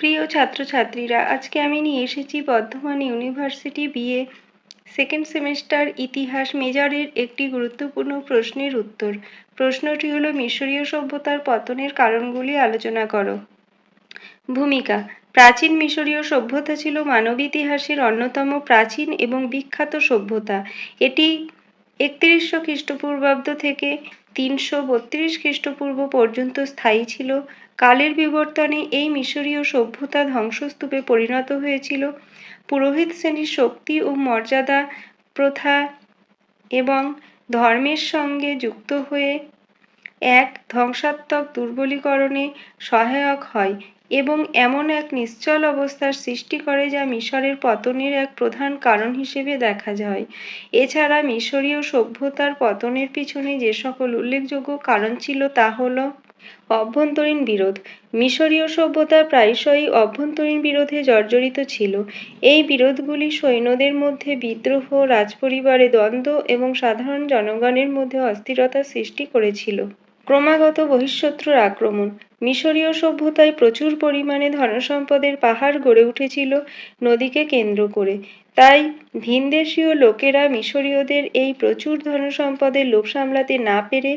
প্রিয় ছাত্রছাত্রীরা, আজকে আমি নিয়ে এসেছি Bardhaman university BA second semester ইতিহাস মেজরের একটি গুরুত্বপূর্ণ প্রশ্নের উত্তর। প্রশ্নটি হলো, মিশরীয় সভ্যতার পতনের কারণগুলি আলোচনা করো। ভূমিকা, প্রাচীন মিশরীয় সভ্যতা ছিল মানব ইতিহাসের অন্যতম প্রাচীন এবং বিখ্যাত সভ্যতা। এটি একত্রিশশো খ্রিস্টপূর্বাব্দ থেকে তিনশো বত্রিশ খ্রিস্টপূর্ব পর্যন্ত স্থায়ী ছিল। কালের বিবর্তনে এই মিশরীয় সভ্যতা ধ্বংসস্তূপে পরিণত হয়েছিল। পুরোহিত শ্রেণির শক্তি ও মর্যাদা প্রথা এবং ধর্মের সঙ্গে যুক্ত হয়ে এক ধ্বংসাত্মক দুর্বলীকরণে সহায়ক হয় এবং এমন এক নিশ্চল অবস্থার সৃষ্টি করে যা মিশরের পতনের এক প্রধান কারণ হিসেবে দেখা যায়। এছাড়া মিশরীয় সভ্যতার পতনের পিছনে যে সকল উল্লেখযোগ্য কারণ ছিল তা হল অভ্যন্তরীণ বিরোধ। মিশরীয় সভ্যতা প্রায়শই অভ্যন্তরীণ বিরোধে জর্জরিত ছিল। এই বিরোধগুলি সৈন্যদের মধ্যে বিদ্রোহ, রাজপরিবারে দ্বন্দ্ব এবং সাধারণ জনগণের মধ্যে অস্থিরতা সৃষ্টি করেছিল। ক্রমাগত বহিঃশত্রুর আক্রমণ। মিশরীয় সভ্যতায় প্রচুর পরিমাণে ধনসম্পদের পাহাড় গড়ে উঠেছিল নদীকে কেন্দ্র করে। তাই ভিনদেশীয় লোকেরা মিশরীয়দের এই প্রচুর ধনসম্পদের লোভ সামলাতে না পেরে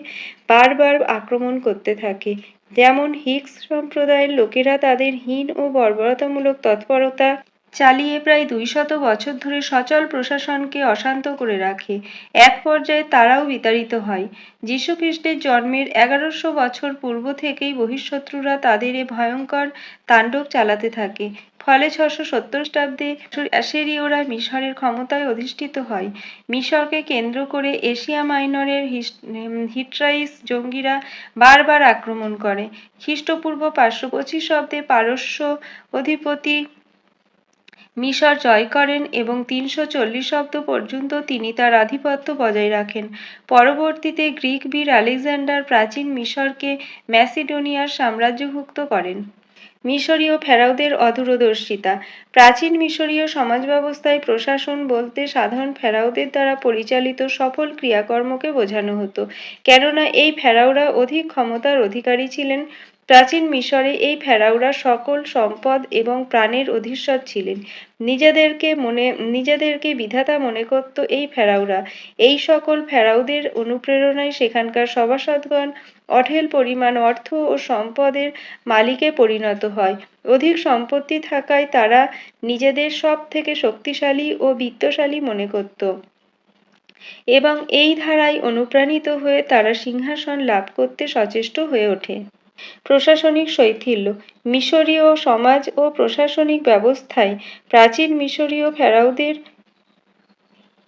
বারবার আক্রমণ করতে থাকে। যেমন হিক্স সম্প্রদায়ের লোকেরা তাদের হীন ও বর্বরতামূলক তৎপরতা চালিয়ে প্রায় দুইশত বছর ধরে সচল প্রশাসনকে অশান্ত করে রাখে। এক পর্যায়ে তারাও বিতাড়িত হয়। যীশুখ্রিস্টের জন্মের এগারোশো বছর পূর্ব থেকেই বহিঃশত্রুরা তাদের এ ভয়ঙ্কর তাণ্ডব চালাতে থাকে। ফলে ছশো সত্তর খ্রিস্টাব্দে অ্যাসেরীয়রা মিশরের ক্ষমতায় অধিষ্ঠিত হয়। মিশরকে কেন্দ্র করে এশিয়া মাইনরের হিট্রাইস জঙ্গিরা বারবার আক্রমণ করে। খ্রিস্টপূর্ব পাঁচশো পঁচিশ অব্দে পারস্য অধিপতি মিশর জয় করেন এবং তিনশো চল্লিশ অব্দ পর্যন্ত তিনি তার আধিপত্য বজায় রাখেন। পরবর্তীতে গ্রিক বীর আলেকজান্ডার প্রাচীন মিশরকে ম্যাসিডোনিয়ার সাম্রাজ্যভুক্ত করেন। মিশরীয় ফেরাওদের অদূরদর্শিতা। প্রাচীন মিশরীয় সমাজ ব্যবস্থায় প্রশাসন বলতে সাধারণ ফেরাওদের দ্বারা পরিচালিত সফল ক্রিয়াকর্মকে বোঝানো হতো। কেননা এই ফেরাওরা অধিক ক্ষমতার অধিকারী ছিলেন প্রাচীন মিশরে এই ফেরাওরা সকল সম্পদ এবং প্রাণের অধীশ্বর ছিলেন। নিজেদেরকে মনে, নিজেদেরকে বিধাতা মনে করত এই ফেরাওরা এই সকল ফেরাওদের অনুপ্রেরণায় সেখানকার সভাসদগণ অঢেল পরিমাণ অর্থ ও সম্পদের মালিকে পরিণত হয়। অধিক সম্পত্তি থাকায় তারা নিজেদের সব থেকে শক্তিশালী ও বিত্তশালী মনে করত। এবং এই ধারায় অনুপ্রাণিত হয়ে তারা সিংহাসন লাভ করতে সচেষ্ট হয়ে ওঠে। প্রশাসনিক শৈথিল্য। মিশরীয় সমাজ ও প্রশাসনিক ব্যবস্থায় প্রাচীন মিশরীয় ফেরাওদের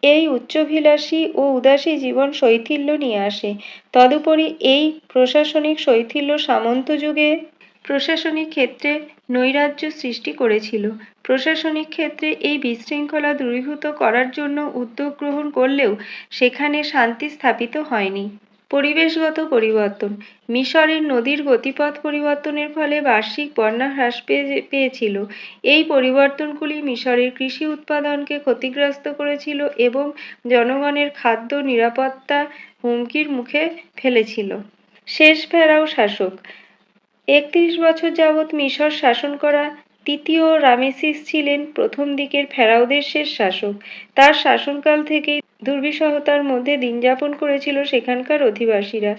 এই উচ্চাভিলাষী ও উদাসী জীবন শৈথিল্য নিয়ে আসে। তদুপরি এই প্রশাসনিক শৈথিল্য সামন্ত যুগে প্রশাসনিক ক্ষেত্রে নৈরাজ্য সৃষ্টি করেছিল। প্রশাসনিক ক্ষেত্রে এই বিশৃঙ্খলা দূরীভূত করার জন্য উদ্যোগ গ্রহণ করলেও সেখানে শান্তি স্থাপিত হয়নি। পরিবেশগত পরিবর্তন। মিশরের নদীর গতিপথ পরিবর্তনের ফলে বার্ষিক বন্যা হ্রাস পেয়েছিল। এই পরিবর্তনগুলি মিশরের কৃষি উৎপাদনকে ক্ষতিগ্রস্ত করেছিল এবং জনগণের খাদ্য নিরাপত্তা হুমকির মুখে ফেলেছিল। শেষ ফেরাও শাসক। একত্রিশ বছর যাবৎ মিশর শাসন করা তৃতীয় রামেসিস ছিলেন প্রথম দিকের ফেরাওদের শেষ শাসক। তার শাসনকাল থেকেই দুর্বিষহতার মধ্যে দিন যাপন করেছিল সেখানকার অধিবাসীরা।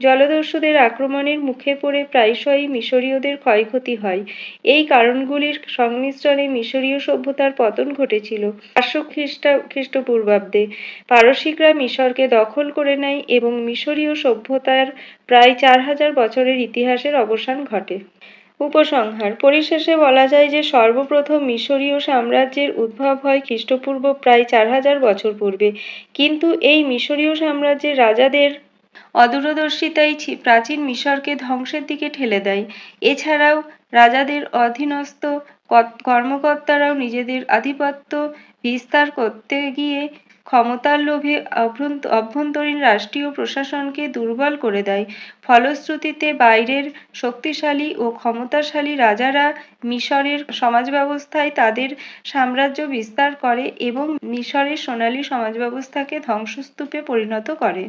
জলদস্যুদের আক্রমণের মুখে পড়ে প্রায়শই মিশরীয়দের ক্ষয়ক্ষতি হয়। এই কারণগুলির সংমিশ্রণে মিশরীয় সভ্যতার পতন ঘটেছিল। পাঁচশো খ্রিস্টা খ্রিস্টপূর্বাব্দে পারসিকরা মিশরকে দখল করে নেয় এবং মিশরীয় সভ্যতার প্রায় চার হাজার বছরের ইতিহাসের অবসান ঘটে। উপসংহার। পরিশেষে বলা যায় যে, সর্বপ্রথম মিশরীয় সাম্রাজ্যের উদ্ভব হয় খ্রিস্টপূর্ব প্রায় চার হাজার বছর পূর্বে। কিন্তু এই মিশরীয় সাম্রাজ্যের রাজাদের অদূরদর্শিতাই প্রাচীন মিশরকে ধ্বংসের দিকে ঠেলে দেয়। এছাড়াও রাজাদের অধীনস্থ কর্মকর্তারাও নিজেদের আধিপত্য বিস্তার করতে গিয়ে ক্ষমতার লোভে অভ্যন্তরীণ রাষ্ট্রীয় প্রশাসনকে দুর্বল করে দেয়। ফলশ্রুতিতে বাইরের শক্তিশালী ও ক্ষমতাশালী রাজারা মিশরের সমাজ ব্যবস্থায় তাদের সাম্রাজ্য বিস্তার করে এবং মিশরের সোনালী সমাজ ব্যবস্থাকে ধ্বংসস্তূপে পরিণত করে।